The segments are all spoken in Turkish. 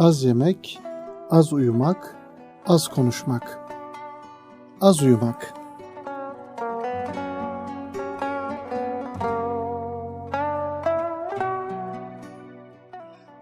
az yemek, az uyumak, az konuşmak. Az uyumak.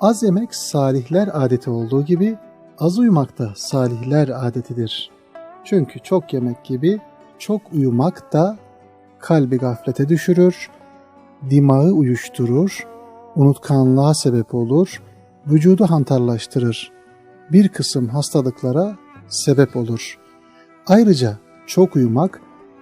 Az yemek salihler adeti olduğu gibi az uyumak da salihler adetidir. Çünkü çok yemek gibi çok uyumak da kalbi gaflete düşürür, dimağı uyuşturur, unutkanlığa sebep olur, vücudu hantarlaştırır. Bir kısım hastalıklara sebep olur. Ayrıca çok uyumak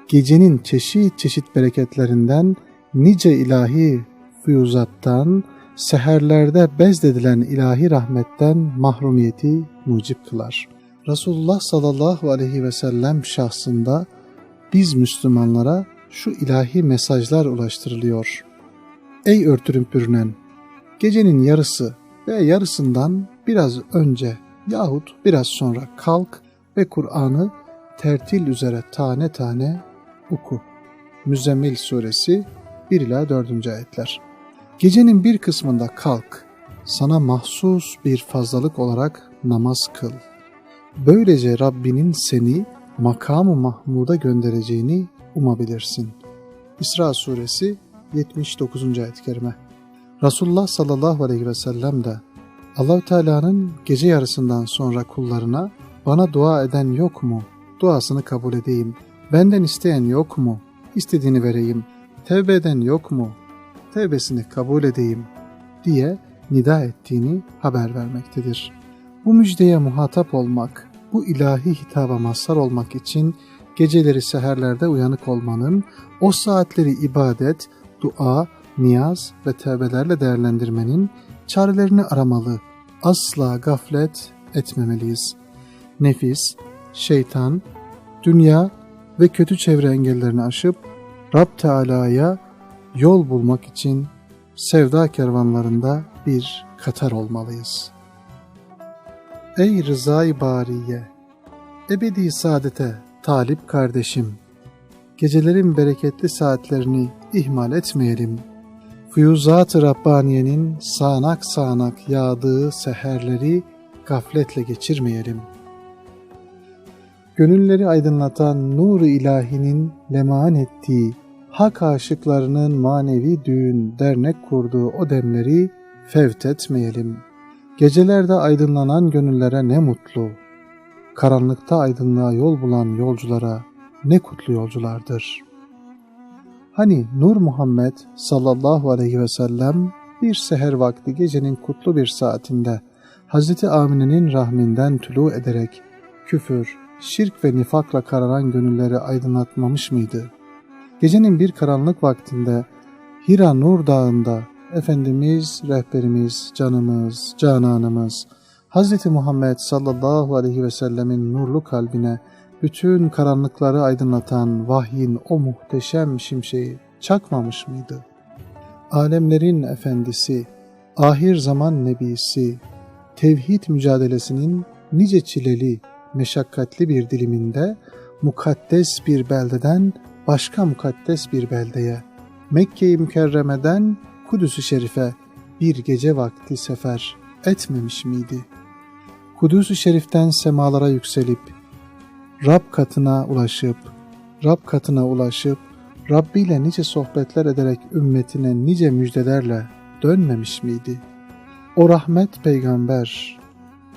gecenin çeşit çeşit bereketlerinden, nice ilahi füyuzattan, seherlerde bezdedilen ilahi rahmetten mahrumiyeti mucip kılar. Resulullah sallallahu aleyhi ve sellem şahsında biz Müslümanlara şu ilahi mesajlar ulaştırılıyor. Ey örtürüm pürünen, gecenin yarısı ve yarısından biraz önce yahut biraz sonra kalk ve Kur'an'ı tertil üzere tane tane oku. Müzzemmil suresi 1 ila 4. ayetler. Gecenin bir kısmında kalk, sana mahsus bir fazlalık olarak namaz kıl. Böylece Rabbinin seni makamı Mahmud'a göndereceğini umabilirsin. İsra suresi 79. ayet-i kerime. Resulullah sallallahu aleyhi ve sellem de allah Teala'nın gece yarısından sonra kullarına bana dua eden yok mu? Duasını kabul edeyim. Benden isteyen yok mu? İstediğini vereyim. Tevbe eden yok mu? Tevbesini kabul edeyim diye nida ettiğini haber vermektedir. Bu müjdeye muhatap olmak, bu ilahi hitaba mazhar olmak için geceleri seherlerde uyanık olmanın, o saatleri ibadet, dua, niyaz ve tevbelerle değerlendirmenin çarelerini aramalı, asla gaflet etmemeliyiz. Nefis, şeytan, dünya ve kötü çevre engellerini aşıp Rab Teala'ya yol bulmak için sevda kervanlarında bir Katar olmalıyız. Ey rızay bariye, ebedi saadete talip kardeşim, gecelerin bereketli saatlerini ihmal etmeyelim. Fuyuzat-ı Rabbaniye'nin sağanak sağanak yağdığı seherleri gafletle geçirmeyelim. Gönülleri aydınlatan nur ilahinin leman ettiği, hak aşıklarının manevi düğün, dernek kurduğu o demleri fevt etmeyelim. Gecelerde aydınlanan gönüllere ne mutlu, karanlıkta aydınlığa yol bulan yolculara ne kutlu yolculardır. Hani Nur Muhammed sallallahu aleyhi ve sellem bir seher vakti gecenin kutlu bir saatinde Hz. Amine'nin rahminden tülü ederek küfür, şirk ve nifakla kararan gönülleri aydınlatmamış mıydı? Gecenin bir karanlık vaktinde Hira Nur Dağı'nda Efendimiz, rehberimiz, canımız, cananımız, Hz. Muhammed sallallahu aleyhi ve sellemin nurlu kalbine bütün karanlıkları aydınlatan vahyin o muhteşem şimşeği çakmamış mıydı? Alemlerin efendisi, ahir zaman nebisi, tevhid mücadelesinin nice çileli, meşakkatli bir diliminde mukaddes bir beldeden başka mukaddes bir beldeye, Mekke-i Mükerreme'den Kudüs-ü Şerif'e bir gece vakti sefer etmemiş miydi? Kudüs-ü Şerif'ten semalara yükselip, Rab katına ulaşıp, Rab katına ulaşıp, Rabbi ile nice sohbetler ederek ümmetine nice müjdelerle dönmemiş miydi? O rahmet peygamber,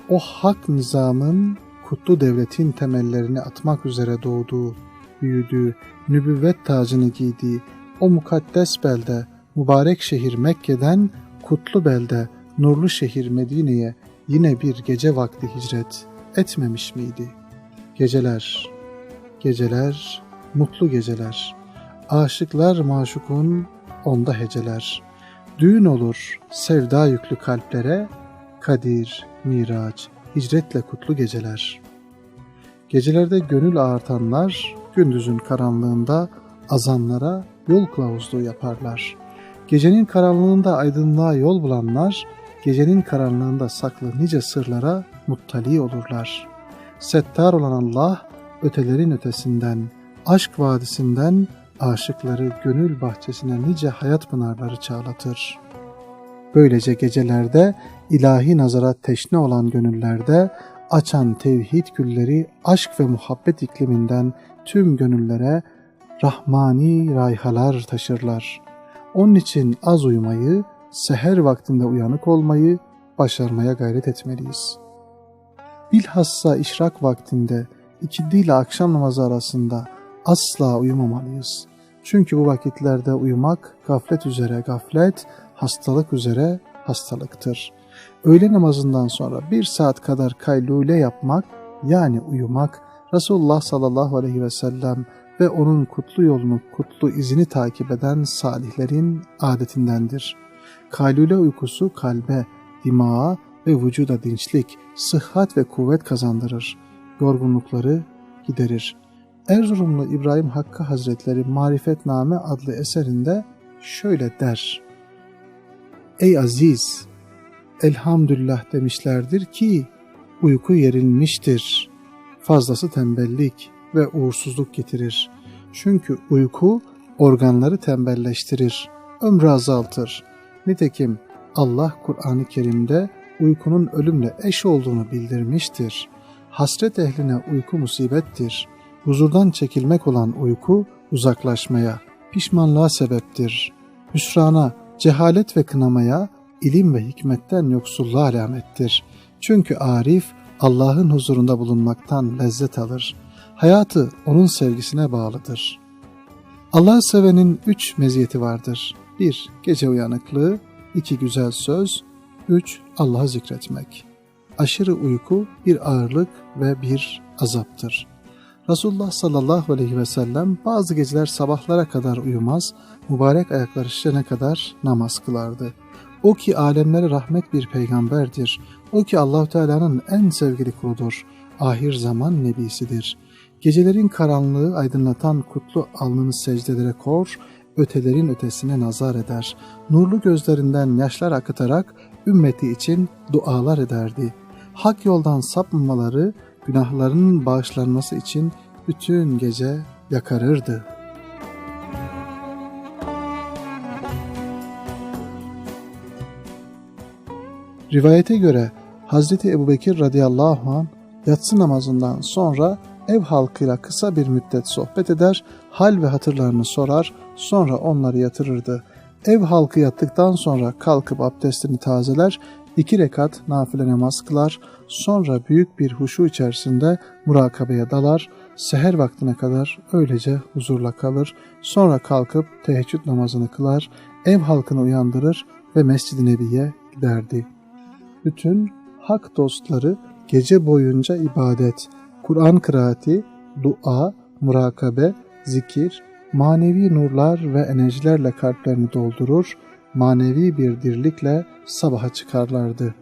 o hak nizamın kutlu devletin temellerini atmak üzere doğduğu, büyüdüğü, nübüvvet tacını giydiği o mukaddes belde, mübarek şehir Mekke'den kutlu belde, nurlu şehir Medine'ye yine bir gece vakti hicret etmemiş miydi? Geceler, geceler, mutlu geceler, aşıklar maşukun onda heceler. Düğün olur sevda yüklü kalplere, Kadir, Miraç, hicretle kutlu geceler. Gecelerde gönül ağartanlar, gündüzün karanlığında azanlara yol kılavuzluğu yaparlar. Gecenin karanlığında aydınlığa yol bulanlar, gecenin karanlığında saklı nice sırlara muttali olurlar. Settar olan Allah, ötelerin ötesinden, aşk vadisinden aşıkları gönül bahçesine nice hayat pınarları çağlatır. Böylece gecelerde ilahi nazara teşne olan gönüllerde açan tevhid gülleri aşk ve muhabbet ikliminden tüm gönüllere rahmani rayhalar taşırlar. Onun için az uyumayı, seher vaktinde uyanık olmayı başarmaya gayret etmeliyiz. Bilhassa işrak vaktinde ikindi ile akşam namazı arasında asla uyumamalıyız. Çünkü bu vakitlerde uyumak gaflet üzere gaflet, hastalık üzere hastalıktır. Öğle namazından sonra bir saat kadar kaylule yapmak yani uyumak Resulullah sallallahu aleyhi ve sellem ve onun kutlu yolunu, kutlu izini takip eden salihlerin adetindendir. Kaylule uykusu kalbe, dimağa ve vücuda dinçlik, sıhhat ve kuvvet kazandırır. Yorgunlukları giderir. Erzurumlu İbrahim Hakkı Hazretleri Marifetname adlı eserinde şöyle der. Ey aziz! Elhamdülillah demişlerdir ki uyku yerilmiştir. Fazlası tembellik ve uğursuzluk getirir. Çünkü uyku organları tembelleştirir, ömrü azaltır. Nitekim Allah Kur'an-ı Kerim'de uykunun ölümle eş olduğunu bildirmiştir. Hasret ehline uyku musibettir. Huzurdan çekilmek olan uyku uzaklaşmaya, pişmanlığa sebeptir. Hüsrana, cehalet ve kınamaya, ilim ve hikmetten yoksulluğa alamettir. Çünkü arif Allah'ın huzurunda bulunmaktan lezzet alır. Hayatı onun sevgisine bağlıdır. Allah'ı sevenin üç meziyeti vardır. 1. Gece uyanıklığı 2. Güzel söz 3. Allah'ı zikretmek. Aşırı uyku bir ağırlık ve bir azaptır. Resulullah sallallahu aleyhi ve sellem bazı geceler sabahlara kadar uyumaz, mübarek ayakları şişene kadar namaz kılardı. O ki alemlere rahmet bir peygamberdir. O ki Allahu Teala'nın en sevgili kuludur. Ahir zaman nebisidir. Gecelerin karanlığı aydınlatan kutlu alnını secdelere kor, ötelerin ötesine nazar eder. Nurlu gözlerinden yaşlar akıtarak ümmeti için dualar ederdi. Hak yoldan sapmamaları, günahlarının bağışlanması için bütün gece yakarırdı. Rivayete göre Hazreti Ebubekir radıyallahu anh yatsı namazından sonra ev halkıyla kısa bir müddet sohbet eder, hal ve hatırlarını sorar, sonra onları yatırırdı. Ev halkı yattıktan sonra kalkıp abdestini tazeler, iki rekat nafile namaz kılar, sonra büyük bir huşu içerisinde murakabeye dalar, seher vaktine kadar öylece huzurla kalır, sonra kalkıp teheccüd namazını kılar, ev halkını uyandırır ve Mescid-i Nebi'ye giderdi. Bütün hak dostları gece boyunca ibadet, Kur'an kıraati, dua, murakabe, zikir, manevi nurlar ve enerjilerle kalplerini doldurur, manevi bir dirlikle sabaha çıkarlardı.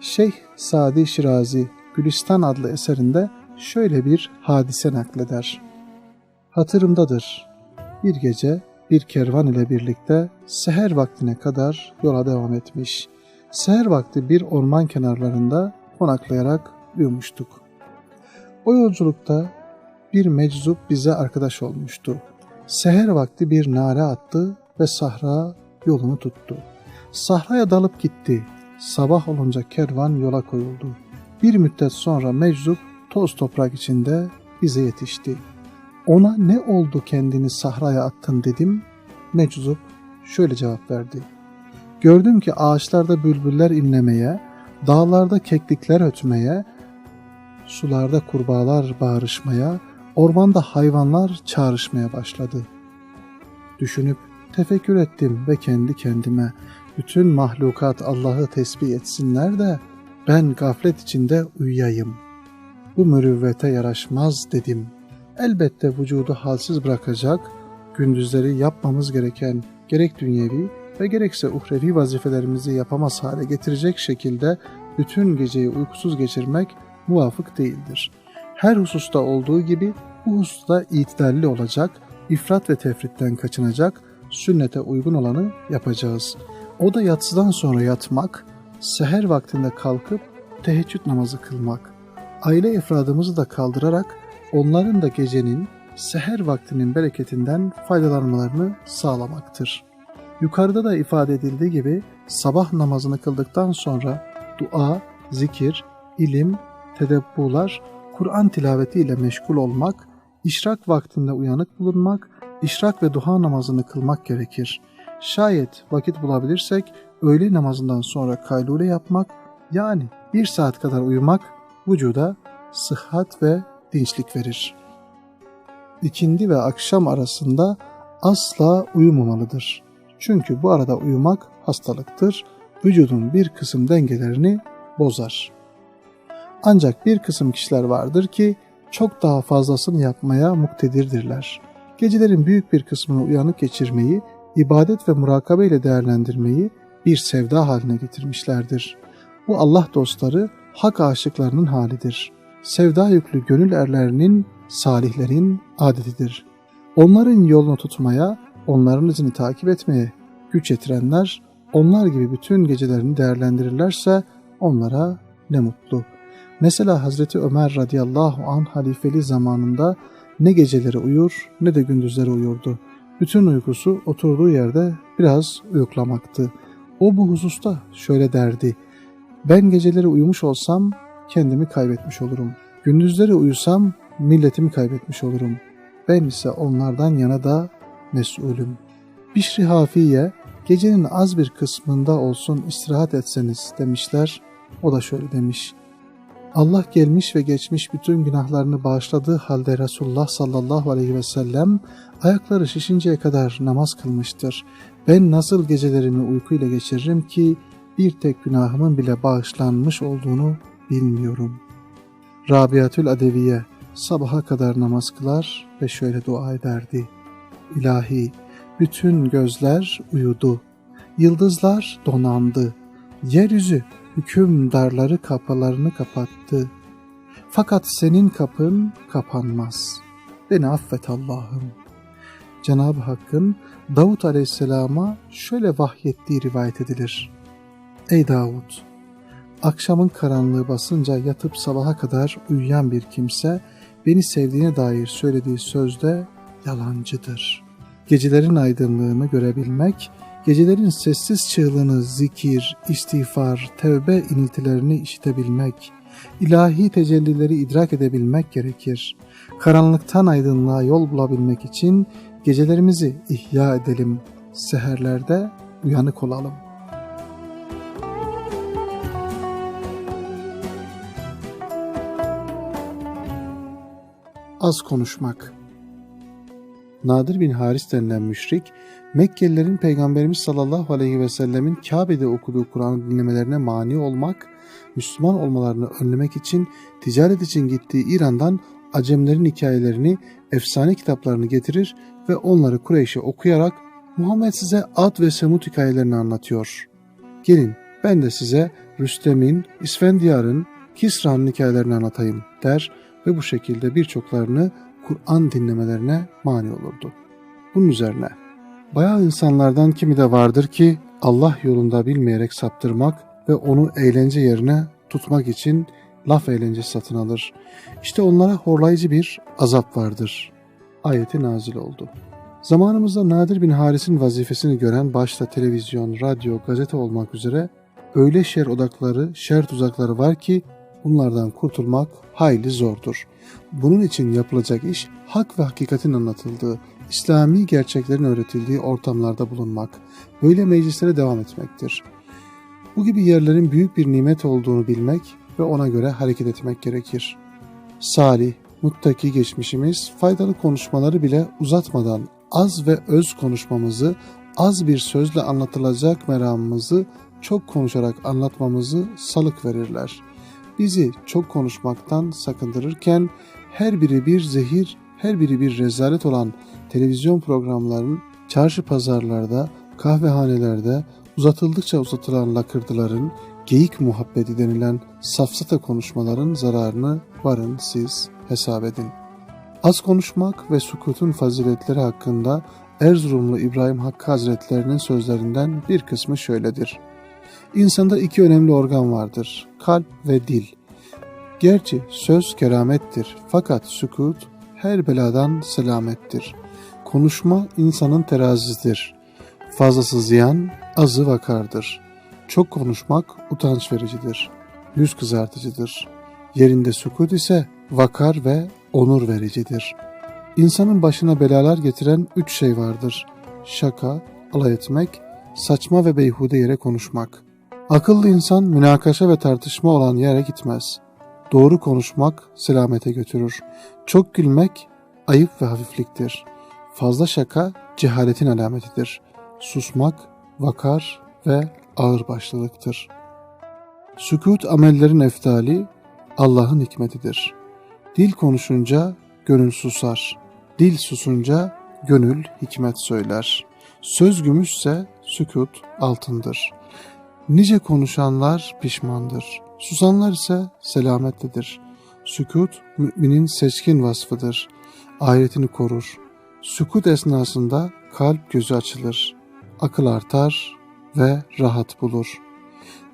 Şeyh Sadi Şirazi Gülistan adlı eserinde şöyle bir hadise nakleder. Hatırımdadır. Bir gece bir kervan ile birlikte seher vaktine kadar yola devam etmiş. Seher vakti bir orman kenarlarında konaklayarak uyumuştuk. O yolculukta bir meczup bize arkadaş olmuştu. Seher vakti bir nare attı ve sahra yolunu tuttu. Sahraya dalıp gitti. Sabah olunca kervan yola koyuldu. Bir müddet sonra meczup toz toprak içinde bize yetişti. Ona ne oldu kendini sahraya attın dedim. Meczup şöyle cevap verdi. Gördüm ki ağaçlarda bülbüller inlemeye, dağlarda keklikler ötmeye, sularda kurbağalar bağrışmaya, ormanda hayvanlar çağrışmaya başladı. Düşünüp tefekkür ettim ve kendi kendime bütün mahlukat Allah'ı tesbih etsinler de ben gaflet içinde uyuyayım. Bu mürüvvete yaraşmaz dedim. Elbette vücudu halsiz bırakacak, gündüzleri yapmamız gereken gerek dünyevi ve gerekse uhrevi vazifelerimizi yapamaz hale getirecek şekilde bütün geceyi uykusuz geçirmek muvafık değildir. Her hususta olduğu gibi bu hususta itidalli olacak, ifrat ve tefritten kaçınacak, sünnete uygun olanı yapacağız. O da yatsıdan sonra yatmak, seher vaktinde kalkıp teheccüd namazı kılmak. Aile efradımızı da kaldırarak onların da gecenin, seher vaktinin bereketinden faydalanmalarını sağlamaktır. Yukarıda da ifade edildiği gibi sabah namazını kıldıktan sonra dua, zikir, ilim, tedebbular, Kur'an tilaveti ile meşgul olmak, işrak vaktinde uyanık bulunmak, işrak ve duha namazını kılmak gerekir. Şayet vakit bulabilirsek öğle namazından sonra kaylule yapmak yani bir saat kadar uyumak vücuda sıhhat ve dinçlik verir. İkindi ve akşam arasında asla uyumamalıdır. Çünkü bu arada uyumak hastalıktır, vücudun bir kısım dengelerini bozar. Ancak bir kısım kişiler vardır ki çok daha fazlasını yapmaya muktedirdirler. Gecelerin büyük bir kısmını uyanık geçirmeyi, ibadet ve murakabe ile değerlendirmeyi bir sevda haline getirmişlerdir. Bu Allah dostları hak aşıklarının halidir. Sevda yüklü gönül erlerinin, salihlerin adetidir. Onların yolunu tutmaya, onların izini takip etmeye güç yetirenler, onlar gibi bütün gecelerini değerlendirirlerse onlara ne mutlu. Mesela Hazreti Ömer radıyallahu an halifeli zamanında ne geceleri uyur ne de gündüzleri uyurdu. Bütün uykusu oturduğu yerde biraz uyuklamaktı. O bu hususta şöyle derdi. Ben geceleri uyumuş olsam kendimi kaybetmiş olurum. Gündüzleri uyusam milletimi kaybetmiş olurum. Ben ise onlardan yana da mesulüm. Bişri Hafiye gecenin az bir kısmında olsun istirahat etseniz demişler. O da şöyle demiş. Allah gelmiş ve geçmiş bütün günahlarını bağışladığı halde Resulullah sallallahu aleyhi ve sellem ayakları şişinceye kadar namaz kılmıştır. Ben nasıl gecelerimi uykuyla geçiririm ki bir tek günahımın bile bağışlanmış olduğunu bilmiyorum. Rabiatül Adeviye sabaha kadar namaz kılar ve şöyle dua ederdi. İlahi, bütün gözler uyudu, yıldızlar donandı, yeryüzü hükümdarları kapılarını kapattı. Fakat senin kapın kapanmaz. Beni affet Allah'ım. Cenab-ı Hakk'ın Davut Aleyhisselam'a şöyle vahyettiği rivayet edilir. Ey Davut! Akşamın karanlığı basınca yatıp sabaha kadar uyuyan bir kimse beni sevdiğine dair söylediği sözde yalancıdır. Gecelerin aydınlığını görebilmek, gecelerin sessiz çığlığını zikir, istiğfar, tevbe iniltilerini işitebilmek, ilahi tecellileri idrak edebilmek gerekir. Karanlıktan aydınlığa yol bulabilmek için gecelerimizi ihya edelim, seherlerde uyanık olalım. Az konuşmak Nadir bin Haris denilen müşrik, Mekkelilerin Peygamberimiz sallallahu aleyhi ve sellemin Kabe'de okuduğu Kur'an'ı dinlemelerine mani olmak, Müslüman olmalarını önlemek için ticaret için gittiği İran'dan Acemlerin hikayelerini, efsane kitaplarını getirir ve onları Kureyş'e okuyarak Muhammed size Ad ve Semud hikayelerini anlatıyor. Gelin ben de size Rüstem'in, İsfendiyar'ın, Kisra'nın hikayelerini anlatayım der ve bu şekilde birçoklarını Kur'an dinlemelerine mani olurdu. Bunun üzerine bayağı insanlardan kimi de vardır ki Allah yolunda bilmeyerek saptırmak ve onu eğlence yerine tutmak için laf eğlence satın alır. İşte onlara horlayıcı bir azap vardır. Ayeti nazil oldu. Zamanımızda Nadir bin Haris'in vazifesini gören başta televizyon, radyo, gazete olmak üzere öyle şer odakları, şer tuzakları var ki bunlardan kurtulmak hayli zordur. Bunun için yapılacak iş hak ve hakikatin anlatıldığı, İslami gerçeklerin öğretildiği ortamlarda bulunmak, böyle meclislere devam etmektir. Bu gibi yerlerin büyük bir nimet olduğunu bilmek ve ona göre hareket etmek gerekir. Salih, muttaki geçmişimiz faydalı konuşmaları bile uzatmadan az ve öz konuşmamızı, az bir sözle anlatılacak meramımızı çok konuşarak anlatmamızı salık verirler. Bizi çok konuşmaktan sakındırırken her biri bir zehir, her biri bir rezalet olan televizyon programlarının çarşı pazarlarda, kahvehanelerde uzatıldıkça uzatılan lakırdıların, geyik muhabbeti denilen safsata konuşmaların zararını varın siz hesap edin. Az konuşmak ve sukutun faziletleri hakkında Erzurumlu İbrahim Hakkı Hazretlerinin sözlerinden bir kısmı şöyledir. İnsanda iki önemli organ vardır, kalp ve dil. Gerçi söz keramettir fakat sükut her beladan selamettir. Konuşma insanın terazisidir. Fazlası ziyan, azı vakardır. Çok konuşmak utanç vericidir. Yüz kızartıcıdır. Yerinde sükut ise vakar ve onur vericidir. İnsanın başına belalar getiren üç şey vardır. Şaka, alay etmek, saçma ve beyhude yere konuşmak. Akıllı insan münakaşa ve tartışma olan yere gitmez. Doğru konuşmak selamete götürür. Çok gülmek ayıp ve hafifliktir. Fazla şaka cehaletin alametidir. Susmak vakar ve ağırbaşlılıktır. Sükut amellerin eftali Allah'ın hikmetidir. Dil konuşunca gönül susar. Dil susunca gönül hikmet söyler. Söz gümüşse sükut altındır. Nice konuşanlar pişmandır. Susanlar ise selametlidir. Sükut müminin seçkin vasfıdır. Ahiretini korur. Sükut esnasında kalp gözü açılır. Akıl artar ve rahat bulur.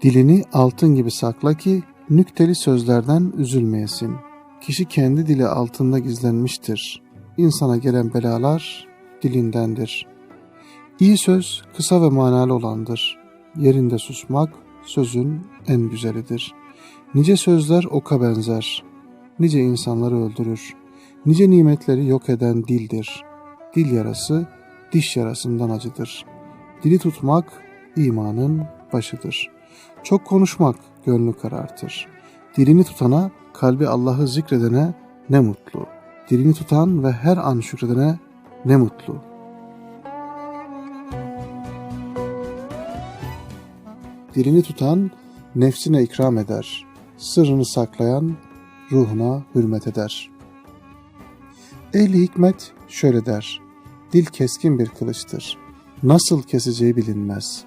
Dilini altın gibi sakla ki nükteli sözlerden üzülmeyesin. Kişi kendi dili altında gizlenmiştir. İnsana gelen belalar dilindendir. İyi söz kısa ve manalı olandır. Yerinde susmak sözün en güzelidir. Nice sözler oka benzer. Nice insanları öldürür. Nice nimetleri yok eden dildir. Dil yarası diş yarasından acıdır. Dili tutmak imanın başıdır. Çok konuşmak gönlü karartır. Dilini tutana, kalbi Allah'ı zikredene ne mutlu. Dilini tutan ve her an şükredene ne mutlu. Dilini tutan nefsine ikram eder. Sırrını saklayan ruhuna hürmet eder. Ehli hikmet şöyle der. Dil keskin bir kılıçtır. Nasıl keseceği bilinmez.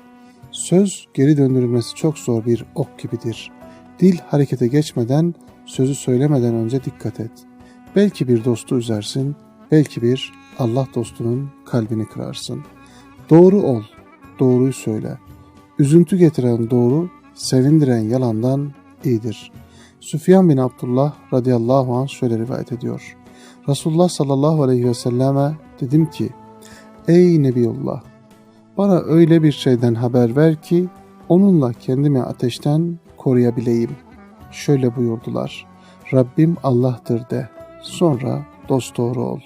Söz geri döndürülmesi çok zor bir ok gibidir. Dil harekete geçmeden, sözü söylemeden önce dikkat et. Belki bir dostu üzersin, belki bir Allah dostunun kalbini kırarsın. Doğru ol, doğruyu söyle. Üzüntü getiren doğru, sevindiren yalandan iyidir. Süfyan bin Abdullah radıyallahu anh şöyle rivayet ediyor. Resulullah sallallahu aleyhi ve selleme dedim ki, Ey Nebiullah! Bana öyle bir şeyden haber ver ki onunla kendimi ateşten koruyabileyim. Şöyle buyurdular. Rabbim Allah'tır de. Sonra dosdoğru ol.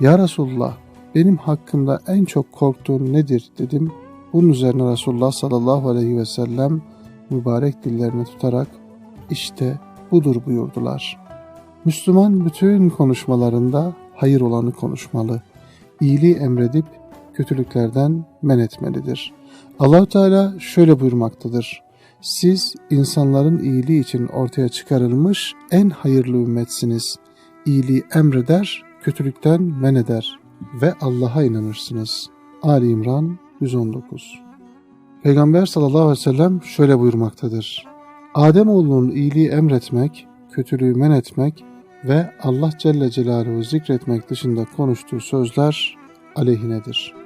Ya Resulullah benim hakkımda en çok korktuğun nedir dedim. Bunun üzerine Resulullah sallallahu aleyhi ve sellem mübarek dillerini tutarak işte budur buyurdular. Müslüman bütün konuşmalarında hayır olanı konuşmalı. İyiliği emredip kötülüklerden men etmelidir. Allahu Teala şöyle buyurmaktadır. Siz insanların iyiliği için ortaya çıkarılmış en hayırlı ümmetsiniz. İyiliği emreder, kötülükten men eder ve Allah'a inanırsınız. Ali İmran 119 Peygamber sallallahu aleyhi ve sellem şöyle buyurmaktadır. Ademoğlunun iyiliği emretmek, kötülüğü men etmek ve Allah Celle Celaluhu zikretmek dışında konuştuğu sözler aleyhinedir.''